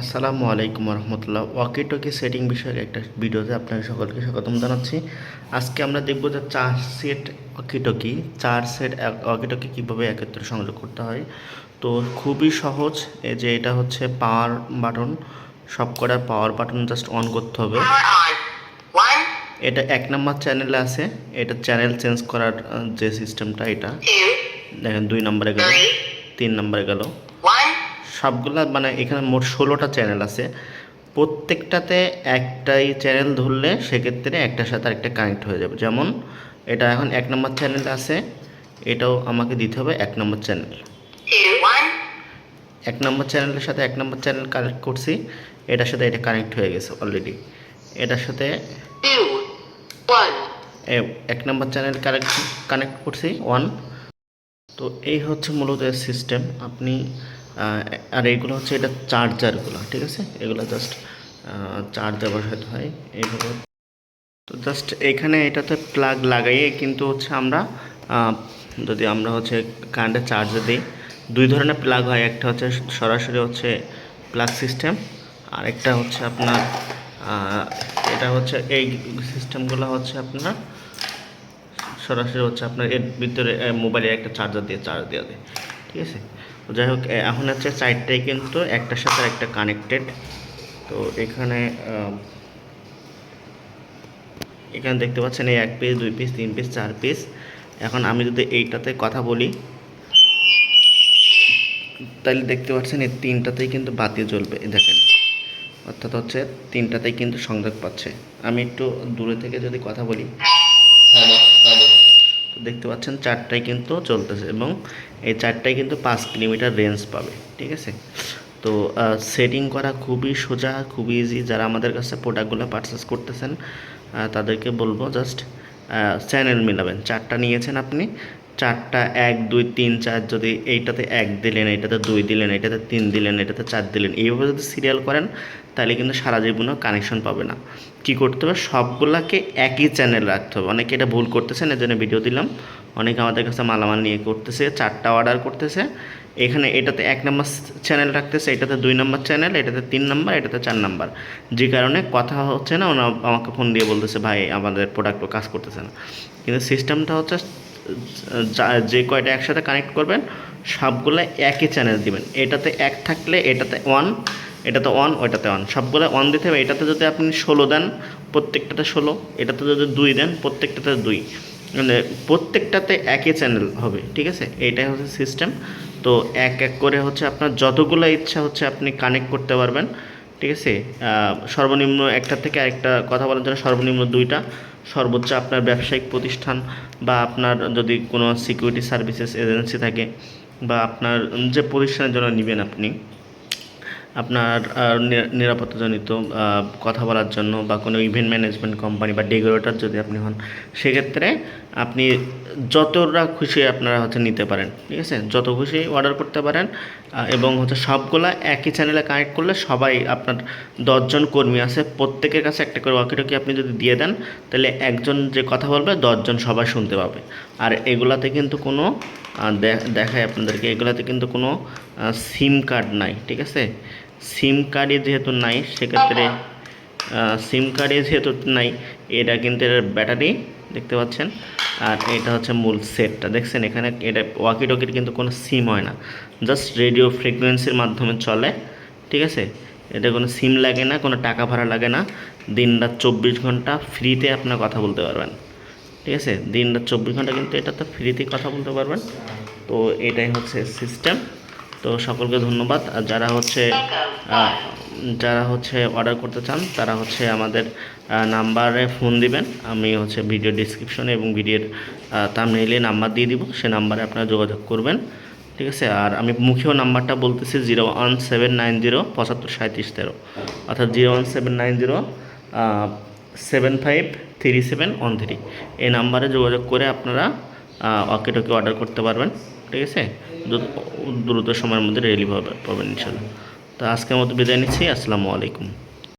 আসসালামু আলাইকুম রহমতুল্লাহ walkie talkie setting বিষয়ক একটা ভিডিওতে আপনাদের সকলকে স্বাগতম জানাচ্ছি। আজকে আমরা দেখব যে চার সেট ওয়াকি টকি চার সেট ওয়াকি টকি কীভাবে একত্রে সংযোগ করতে হয়। তো খুবই সহজ এই যে এটা হচ্ছে পাওয়ার বাটন। সব কটা পাওয়ার বাটন জাস্ট অন করতে হবে। এটা এক নম্বর চ্যানেলে আছে। এটা চ্যানেল চেঞ্জ করার যে সিস্টেমটা এটা। দেখেন দুই নম্বরে গেল তিন নম্বরে গেল। সবগুলা মানে এখানে মোট ষোলোটা চ্যানেল আছে। প্রত্যেকটাতে একটাই চ্যানেল ধরলে সেক্ষেত্রে একটার সাথে আরেকটা কানেক্ট হয়ে যাবে। যেমন এটা এখন এক নম্বর চ্যানেল আছে এটাও আমাকে দিতে হবে এক নম্বর চ্যানেল এক নম্বর চ্যানেলের সাথে এক নম্বর চ্যানেল কানেক্ট করছি এটার সাথে এটা কানেক্ট হয়ে গেছে অলরেডি এটার সাথে এক নম্বর চ্যানেল কানেক্ট কানেক্ট করছি ওয়ান তো এই হচ্ছে মূলত সিস্টেম আপনি আর এইগুলো হচ্ছে এটা চার্জারগুলো, ঠিক আছে? এগুলো জাস্ট চার্জার বসাতে হয়। এইভাবে তো জাস্ট এখানে এটাতে প্লাগ লাগাইয়ে কিন্তু হচ্ছে আমরা যদি আমরা হচ্ছে কারেন্টের চার্জার দিই, দুই ধরনের প্লাগ হয়। একটা হচ্ছে সরাসরি হচ্ছে প্লাগ সিস্টেম আর একটা হচ্ছে আপনার এটা হচ্ছে এই সিস্টেমগুলো হচ্ছে আপনার সরাসরি হচ্ছে আপনার এর ভিতরে মোবাইলের একটা চার্জার দিয়ে চার্জ দেওয়া দেয়, ঠিক আছে? যাই হোক এখন হচ্ছে চারটাই কিন্তু একটার সাথে একটা কানেক্টেড তো এখানে এখানে দেখতে পাচ্ছেন এই এক পিস দুই পিস তিন পিস চার পিস এখন আমি যদি এইটাতে কথা বলি, তাহলে দেখতে পাচ্ছেন এই তিনটাতেই কিন্তু বাতি জ্বলবে দেখেন। অর্থাৎ হচ্ছে তিনটাতেই কিন্তু সংযোগ পাচ্ছে। আমি একটু দূরে থেকে যদি কথা বলি। Hello hello. দেখতে পাচ্ছেন, চারটায় কিন্তু চলতেছে এবং এই চারটায় কিন্তু পাঁচ কিলোমিটার রেঞ্জ পাবে, ঠিক আছে? তো সেটিং করা খুবই সোজা, খুবই ইজি যারা আমাদের কাছে প্রোডাক্টগুলো পারচেস করতেছেন তাদেরকে বলব জাস্ট চ্যানেল মিলাবেন। চারটা নিয়েছেন আপনি চারটা এক, দুই, তিন, চার যদি এইটাতে এক দিলেন, এইটাতে দুই দিলেন এটাতে তিন দিলেন এটাতে চার দিলেন, এইভাবে যদি সিরিয়াল করেন, তাহলে কিন্তু সারা জীবনও কানেকশন পাবে না। কি করতে হবে? সবগুলাকে একই চ্যানেল রাখতে হবে। অনেকে এটা ভুল করতেছেন এর জন্য ভিডিও দিলাম। অনেকে আমাদের কাছে মালামাল নিয়ে করতেছে, চারটা অর্ডার করতেছে। এখানে এটাতে এক নম্বর চ্যানেল রাখতেছে, এটাতে দুই নম্বর চ্যানেল এটাতে তিন নম্বর এটাতে চার নম্বর যে কারণে কথা হচ্ছে না ওনা আমাকে ফোন দিয়ে বলতেছে, ভাই, আমাদের প্রোডাক্ট কাজ করতেছে না। কিন্তু সিস্টেমটা হচ্ছে যা- কয়টা একসাথে কানেক্ট করবেন, সবগুলো একই চ্যানেল দিবেন। এটাতে এক থাকলে এটাতে ওয়ান এটাতে ওয়ান ওইটাতে ওয়ান সবগুলো ওয়ান দিতে হবে। এটাতে যদি আপনি ষোলো দেন, প্রত্যেকটাতে ষোলো। এটাতে যদি দুই দেন, প্রত্যেকটাতে দুই। মানে প্রত্যেকটাতে একই চ্যানেল হবে, ঠিক আছে? এইটাই হচ্ছে সিস্টেম তো এক এক করে হচ্ছে আপনার যতগুলো ইচ্ছা হচ্ছে আপনি কানেক্ট করতে পারবেন, ঠিক আছে? সর্বনিম্ন একটা থেকে আরেকটা কথা বলার জন্য সর্বনিম্ন দুইটা। সর্বোচ্চ আপনার ব্যবসায়িক প্রতিষ্ঠান বা আপনার যদি কোনো সিকিউরিটি সার্ভিসেস এজেন্সি থাকে বা আপনার যে প্রতিষ্ঠানের জন্য নেবেন আপনি আপনার নিরাপত্তাজনিত কথা বলার জন্য বা কোনো ইভেন্ট ম্যানেজমেন্ট কোম্পানি বা ডেকোরেটর যদি আপনি হন, সেক্ষেত্রে আপনি যতটা খুশি আপনারা হচ্ছে নিতে পারেন, ঠিক আছে? যত খুশি অর্ডার করতে পারেন এবং হচ্ছে সবগুলা একই চ্যানেলে কানেক্ট করলে সবাই আপনার দশজন কর্মী আছে, প্রত্যেকের কাছে একটা করে ওয়াকিটকি আপনি যদি দিয়ে দেন, তাহলে একজন যে কথা বলবে, দশজন সবাই শুনতে পাবে। আর এগুলাতে কিন্তু কোনো দেখায় আপনাদেরকে, এগুলাতে কিন্তু কোনো সিম কার্ড নাই, ঠিক আছে? সিম কার্ডই যেহেতু নাই সেক্ষেত্রে সিম কার্ডে যেহেতু নাই এটা কিন্তু এর ব্যাটারি দেখতে পাচ্ছেন? আর এটা হচ্ছে মূল সেটটা দেখছেন এখানে এটা ওয়াকি টকির কিন্তু কোনো সিম হয় না। জাস্ট রেডিও ফ্রিকোয়েন্সির মাধ্যমে চলে ঠিক আছে? এটা কোনো সিম লাগে না কোনো টাকা ভাড়া লাগে না। দিন রাত চব্বিশ ঘণ্টা ফ্রিতে আপনার কথা বলতে পারবেন। ঠিক আছে? দিন রাত চব্বিশ ঘণ্টা কিন্তু এটা তো ফ্রিতে কথা বলতে পারবেন। তো এটাই হচ্ছে সিস্টেম তো সকলকে ধন্যবাদ। আর যারা হচ্ছে যারা হচ্ছে অর্ডার করতে চান, তারা হচ্ছে আমাদের নাম্বারে ফোন দিবেন। আমি হচ্ছে ভিডিও ডিসক্রিপশনে এবং ভিডিওর থাম্বনেইলে নাম্বার দিয়ে দিব। সে নাম্বারে আপনারা যোগাযোগ করবেন। ঠিক আছে? আর আমি মুখেও নাম্বারটা বলতেছি, zero one seven nine zero পঁচাত্তর সাঁত্রিশ তেরো। অর্থাৎ zero one seven nine zero seven five three seven one three. এই নাম্বারে যোগাযোগ করে আপনারা ওকে টকে অর্ডার করতে পারবেন। ঠিক আছে? দ্রুত- সময়ের মধ্যে রেলি পাবেন ইনশাল্লাহ। তো আজকের মতো বিদায় নিচ্ছি, আসসালামু আলাইকুম।